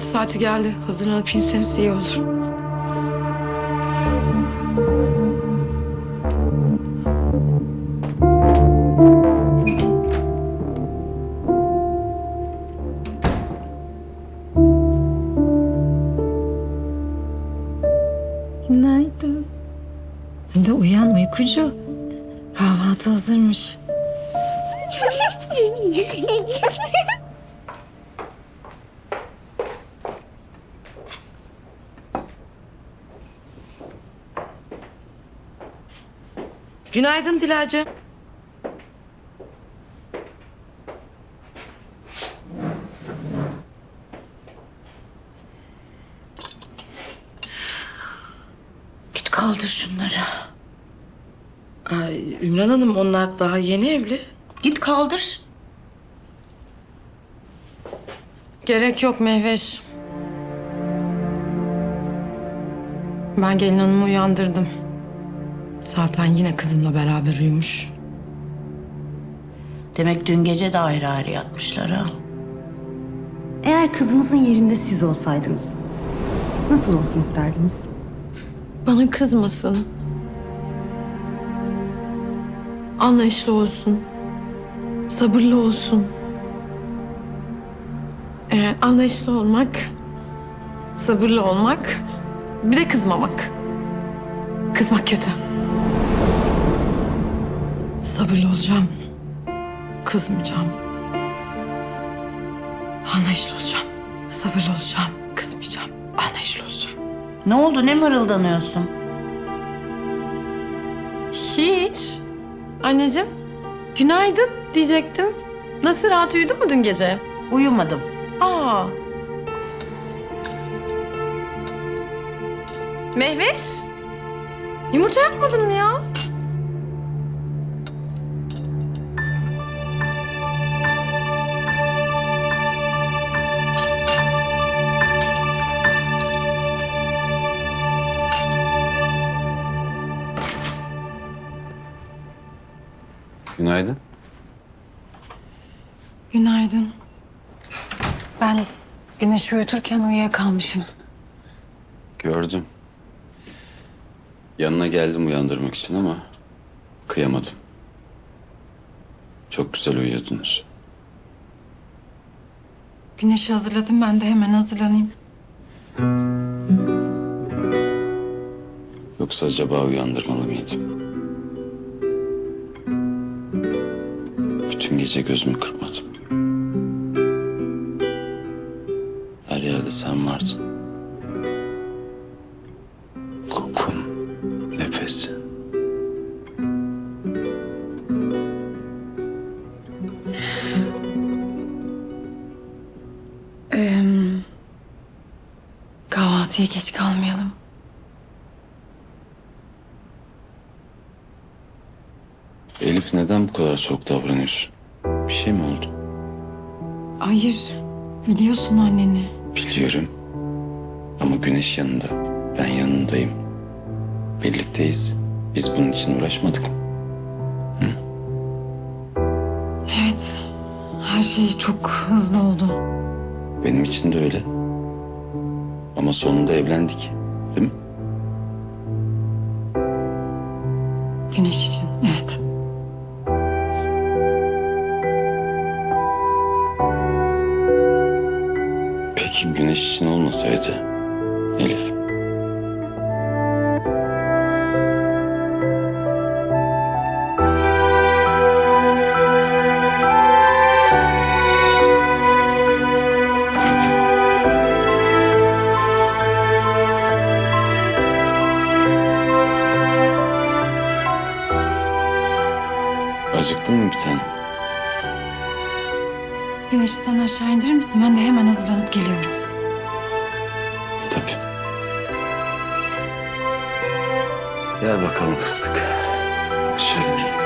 kahvaltı saati geldi. Hazırlanıp inseniz iyi olur. Günaydın. Hadi uyan uykucu. Kahvaltı hazırmış. Günaydın Dilacı. Git kaldır şunları. Ay, Ümran Hanım onlar daha yeni evli. Git kaldır. Gerek yok Mehveş. Ben gelin hanımı uyandırdım. Zaten yine kızımla beraber uyumuş. Demek dün gece de ayrı ayrı yatmışlar ha. Eğer kızınızın yerinde siz olsaydınız nasıl olsun isterdiniz? Bana kızmasın. Anlayışlı olsun. Sabırlı olsun. Ee, anlayışlı olmak, sabırlı olmak, bir de kızmamak. Kızmak kötü. Sabırlı olacağım. Kızmayacağım. Anlayışlı olacağım. Sabırlı olacağım. Kızmayacağım. Anlayışlı olacağım. Ne oldu ne mırıldanıyorsun? Hiç. Anneciğim, günaydın diyecektim. Nasıl rahat uyudun mu dün gece? Uyumadım. Aa. Mehveş. Yumurta yapmadın mı ya? Günaydın. Ben güneşi uyuturken uyuyakalmışım. Gördüm. Yanına geldim uyandırmak için ama kıyamadım. Çok güzel uyuyordunuz. Güneşi hazırladım ben de hemen hazırlanayım. Yoksa acaba uyandırmalı mıydım? Bütün gece gözümü kırpmadım. Yerde sen vardın. Kokun, nefesin. Ee, kahvaltıya geç kalmayalım. Elif neden bu kadar soğuk davranıyorsun? Bir şey mi oldu? Hayır. Biliyorsun anneni. Biliyorum. Ama güneş yanında. Ben yanındayım. Birlikteyiz. Biz bunun için uğraşmadık. Evet. Her şey çok hızlı oldu. Benim için de öyle. Ama sonunda evlendik. Değil mi? Güneş için. Evet. Güneş için olmasaydı Elif? Acıktın mı bir tane? Güneşi sen aşağı indirir misin? Ben de hemen hazırlanıp geliyorum. Gel bakalım fıstık. Şöyle gel.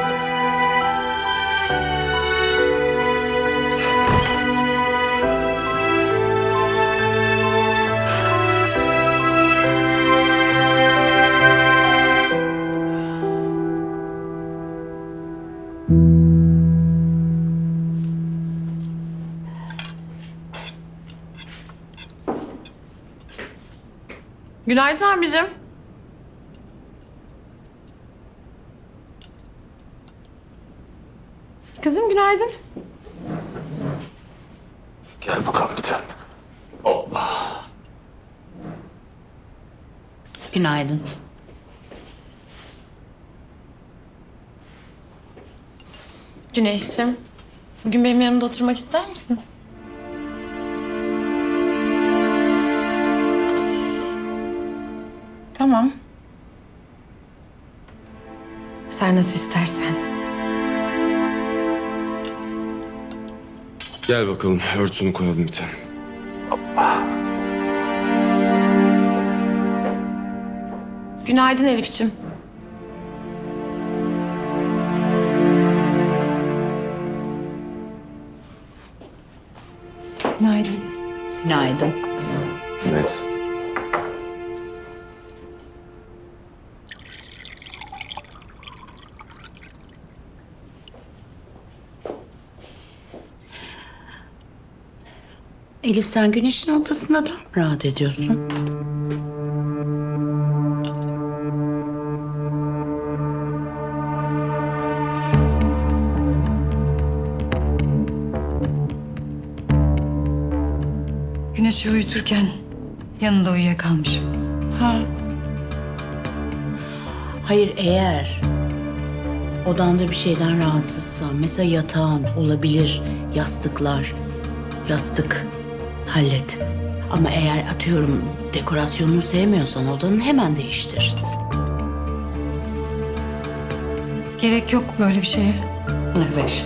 Günaydın abicim. Günaydın. Gel bakalım bir tane. Günaydın. Güneşciğim. Bugün benim yanımda oturmak ister misin? Tamam. Sen nasıl istersen. Gel bakalım örtünü koyalım bir tane. Günaydın Elif'ciğim. Günaydın. Günaydın. Evet. Elif sen güneşin ortasında da mı rahat ediyorsun? Güneşi uyuturken yanında uyuyakalmışım. Ha. Hayır eğer odanda bir şeyden rahatsızsan mesela yatağın olabilir, yastıklar, yastık hallet. Ama eğer atıyorum dekorasyonunu sevmiyorsan odanın hemen değiştiririz. Gerek yok böyle bir şeye. Evet.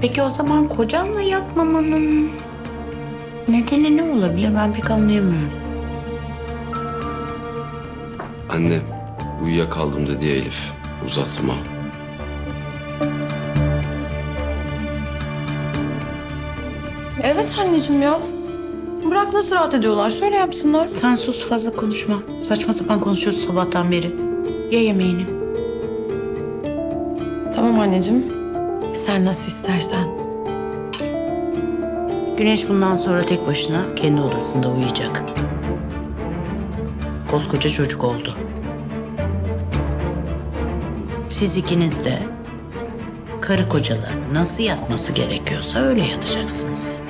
Peki o zaman kocanla yatmamanın nedeni ne olabilir ben pek anlayamıyorum. Anne uyuyakaldım dedi Elif. Uzatma. Evet anneciğim ya. Bırak nasıl rahat ediyorlar. Söyle yapsınlar. Sen sus fazla konuşma. Saçma sapan konuşuyorsun sabahtan beri. Ye yemeğini. Tamam anneciğim. Sen nasıl istersen. Güneş bundan sonra tek başına kendi odasında uyuyacak. Koskoca çocuk oldu. Siz ikiniz de karı kocalar nasıl yatması gerekiyorsa öyle yatacaksınız.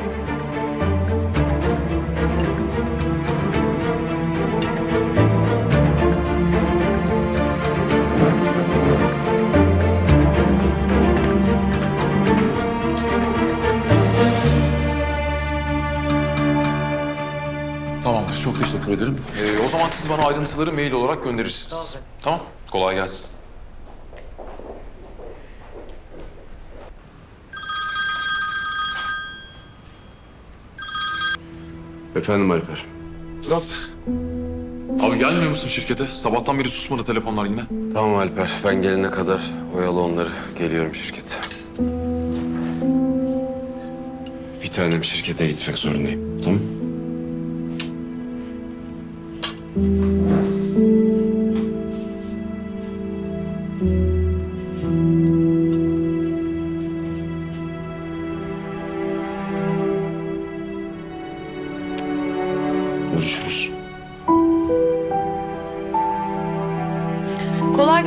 Çok teşekkür ederim. Ee, o zaman siz bana ayrıntıları mail olarak gönderirsiniz. Tamam. Kolay gelsin. Efendim Alper. Fırat. Abi gelmiyor musun şirkete? Sabahtan beri susmadı telefonlar yine. Tamam Alper ben gelene kadar oyalı onları. Geliyorum şirkete. Bir tanem şirkete gitmek zorundayım. Tamam.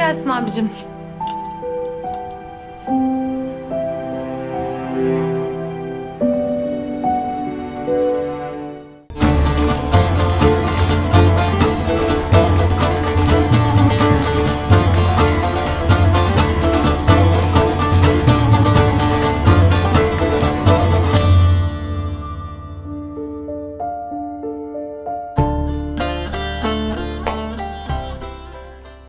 Gelsin abicim.